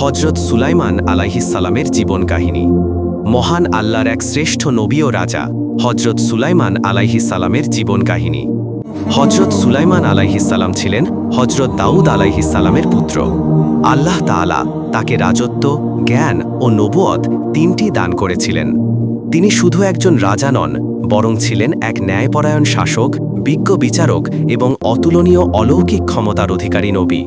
হজরত সুলাইমান আলাইহিসালামের জীবন কাহিনী। মহান আল্লাহর এক শ্রেষ্ঠ নবী ও রাজা হজরত সুলাইমান আলাইহিসালামের জীবন কাহিনী। হজরত সুলাইমান আলাইহিসালাম ছিলেন হজরত দাউদ আলাইহিসালামের পুত্র। আল্লাহ তাআলা তাকে রাজত্ব, জ্ঞান ও নবুয়ত তিনটি দান করেছিলেন। তিনি শুধু একজন রাজা নন, বরং ছিলেন এক ন্যায়পরায়ণ শাসক, বিজ্ঞ বিচারক এবং অতুলনীয় অলৌকিক ক্ষমতার অধিকারী নবী।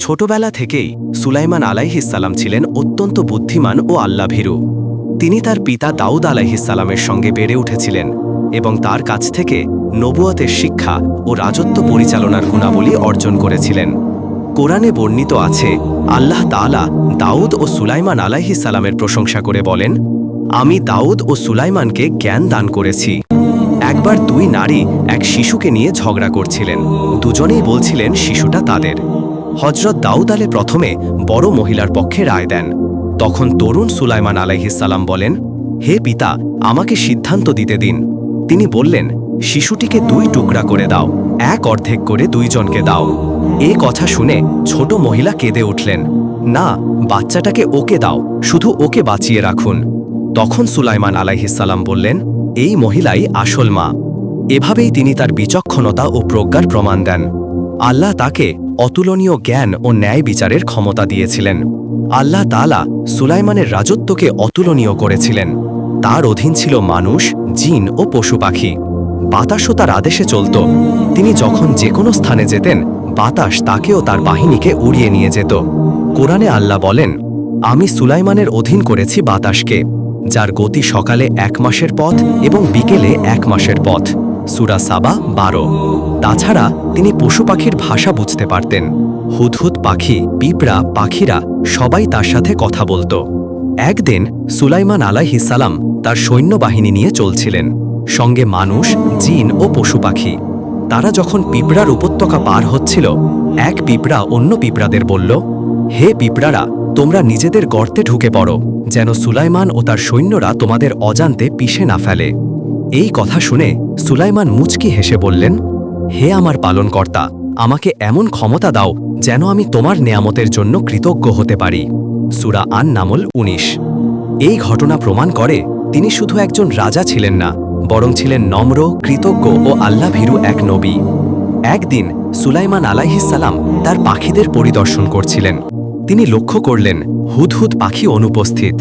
ছোটবেলা থেকেই সুলাইমান আলাইহিসাল্লাম ছিলেন অত্যন্ত বুদ্ধিমান ও আল্লাভীরু। তিনি তার পিতা দাউদ আলাইহিসাল্লামের সঙ্গে বেড়ে উঠেছিলেন এবং তার কাছ থেকে নবুয়তের শিক্ষা ও রাজত্ব পরিচালনার গুণাবলী অর্জন করেছিলেন। কোরআনে বর্ণিত আছে, আল্লাহ তাআলা দাউদ ও সুলাইমান আলাইহিসাল্লামের প্রশংসা করে বলেন, আমি দাউদ ও সুলাইমানকে জ্ঞান দান করেছি। একবার দুই নারী এক শিশুকে নিয়ে ঝগড়া করছিলেন। দুজনেই বলছিলেন, শিশুটা তাদের। হজরত দাউদ আলে প্রথমে বড় মহিলার পক্ষে রায় দেন। তখন তরুণ সুলাইমান আলাইহিসাল্লাম বলেন, হে পিতা, আমাকে সিদ্ধান্ত দিতে দিন। তিনি বললেন, শিশুটিকে দুই টুকরা করে দাও, এক অর্ধেক করে দুইজনকে দাও। এ কথা শুনে ছোট মহিলা কেঁদে উঠলেন, না, বাচ্চাটাকে ওকে দাও, শুধু ওকে বাঁচিয়ে রাখুন। তখন সুলাইমান আলাইহিসাল্লাম বললেন, এই মহিলাই আসল মা। এভাবেই তিনি তার বিচক্ষণতা ও প্রজ্ঞার প্রমাণ দেন। আল্লাহ তাকে অতুলনীয় জ্ঞান ও ন্যায় বিচারের ক্ষমতা দিয়েছিলেন। আল্লাহ তালা সুলাইমানের রাজত্বকে অতুলনীয় করেছিলেন। তার অধীন ছিল মানুষ, জিন ও পশু পাখি। বাতাসও তার আদেশে চলত। তিনি যখন যে কোনো স্থানে যেতেন, বাতাস তাকেও তার বাহিনীকে উড়িয়ে নিয়ে যেত। কোরআনে আল্লাহ বলেন, আমি সুলাইমানের অধীন করেছি বাতাসকে, যার গতি সকালে এক মাসের পথ এবং বিকেলে এক মাসের পথ। সুরা সাবা বারো। তাছাড়া তিনি পশু পাখির ভাষা বুঝতে পারতেন। হুদহুদ পাখি, পিঁপড়া, পাখিরা সবাই তার সাথে কথা বলতো। একদিন সুলাইমান আলাইহিসালাম তার সৈন্যবাহিনী নিয়ে চলছিলেন। সঙ্গে মানুষ, জিন ও পশু পাখি। তারা যখন পিঁপড়ার উপত্যকা পার হচ্ছিল, এক পিঁপড়া অন্য পিঁপড়াদের বলল, হে পিঁপড়ারা, তোমরা নিজেদের গর্তে ঢুকে পড়ো, যেন সুলাইমান ও তার সৈন্যরা তোমাদের অজান্তে পিষে না ফেলে। এই কথা শুনে সুলাইমান মুচকি হেসে বললেন, হে আমার পালনকর্তা, আমাকে এমন ক্ষমতা দাও যেন আমি তোমার নেয়ামতের জন্য কৃতজ্ঞ হতে পারি। সুরা আন নামল উনিশ। এই ঘটনা প্রমাণ করে তিনি শুধু একজন রাজা ছিলেন না, বরং ছিলেন নম্র, কৃতজ্ঞ ও আল্লাভীরু এক নবী। একদিন সুলাইমান আলাইহিসাল্লাম তার পাখিদের পরিদর্শন করছিলেন। তিনি লক্ষ্য করলেন, হুদহুদ পাখি অনুপস্থিত।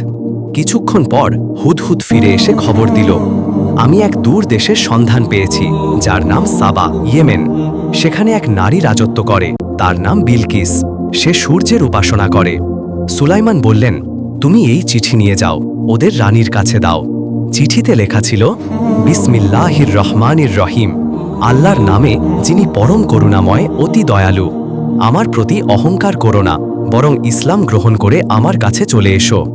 কিছুক্ষণ পর হুদহুদ ফিরে এসে খবর দিল আমি এক দূর দেশের সন্ধান পেয়েছি, যার নাম সাবা, ইয়েমেন। সেখানে এক নারী রাজত্ব করে, তার নাম বিলকিস। সে সূর্যের উপাসনা করে। সুলাইমান বললেন, তুমি এই চিঠি নিয়ে যাও, ওদের রানীর কাছে দাও। চিঠিতে লেখা ছিল, বিসমিল্লাহির রহমানির রহিম, আল্লাহর নামে যিনি পরম করুণাময়, অতি দয়ালু। আমার প্রতি অহংকার করো না, বরং ইসলাম গ্রহণ করে আমার কাছে চলে এসো।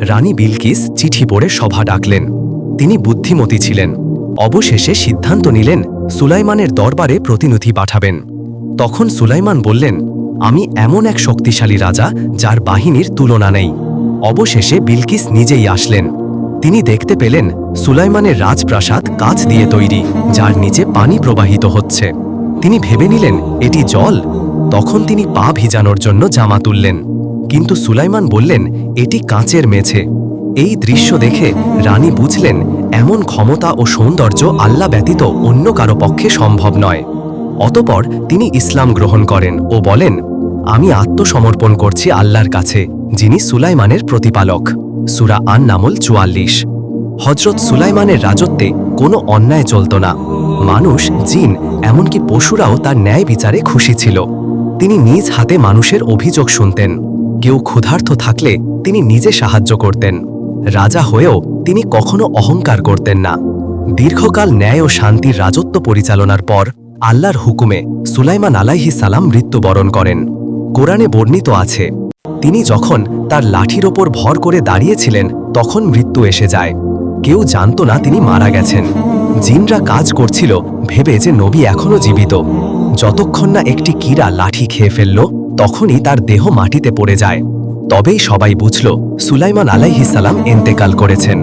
রানী বিলকিস চিঠি পড়ে সভা ডাকলেন। তিনি বুদ্ধিমতী ছিলেন। অবশেষে সিদ্ধান্ত নিলেন, সুলাইমানের দরবারে প্রতিনিধি পাঠাবেন। তখন সুলাইমান বললেন, আমি এমন এক শক্তিশালী রাজা যার বাহিনীর তুলনা নেই। অবশেষে বিলকিস নিজেই আসলেন। তিনি দেখতে পেলেন, সুলাইমানের রাজপ্রাসাদ কাঁচ দিয়ে তৈরি, যার নিচে পানি প্রবাহিত হচ্ছে। তিনি ভেবে নিলেন, এটি জল। তখন তিনি পা ভিজানোর জন্য জামা তুললেন। কিন্তু সুলাইমান বললেন, এটি কাঁচের মেঝে। এই দৃশ্য দেখে রানী বুঝলেন, এমন ক্ষমতা ও সৌন্দর্য আল্লাহ ব্যতীত অন্য কারও পক্ষে সম্ভব নয়। অতপর তিনি ইসলাম গ্রহণ করেন ও বলেন, আমি আত্মসমর্পণ করছি আল্লাহর কাছে, যিনি সুলাইমানের প্রতিপালক। সুরা আন নামল চুয়াল্লিশ। হজরত সুলাইমানের রাজত্বে কোনো অন্যায় চলত না। মানুষ, জিন, এমনকি পশুরাও তার ন্যায় বিচারে খুশি ছিল। তিনি নিজ হাতে মানুষের অভিযোগ শুনতেন। কেউ ক্ষুধার্ত থাকলে তিনি নিজে সাহায্য করতেন। রাজা হয়েও তিনি কখনো অহংকার করতেন না। দীর্ঘকাল ন্যায় ও শান্তির রাজত্ব পরিচালনার পর আল্লাহর হুকুমে সুলাইমান আলাইহি সালাম মৃত্যুবরণ করেন। কোরআনে বর্ণিত আছে, তিনি যখন তার লাঠির ওপর ভর করে দাঁড়িয়েছিলেন, তখন মৃত্যু এসে যায়। কেউ জানত না তিনি মারা গেছেন। জিনরা কাজ করছিল, ভেবে যে নবী এখনও জীবিত। যতক্ষণ না একটি কীরা লাঠি খেয়ে ফেলল, তখনই তার দেহ মাটিতে পড়ে যায়। তবেই সবাই বুঝল সুলাইমান আলাইহিসালাম এন্তেকাল করেছেন।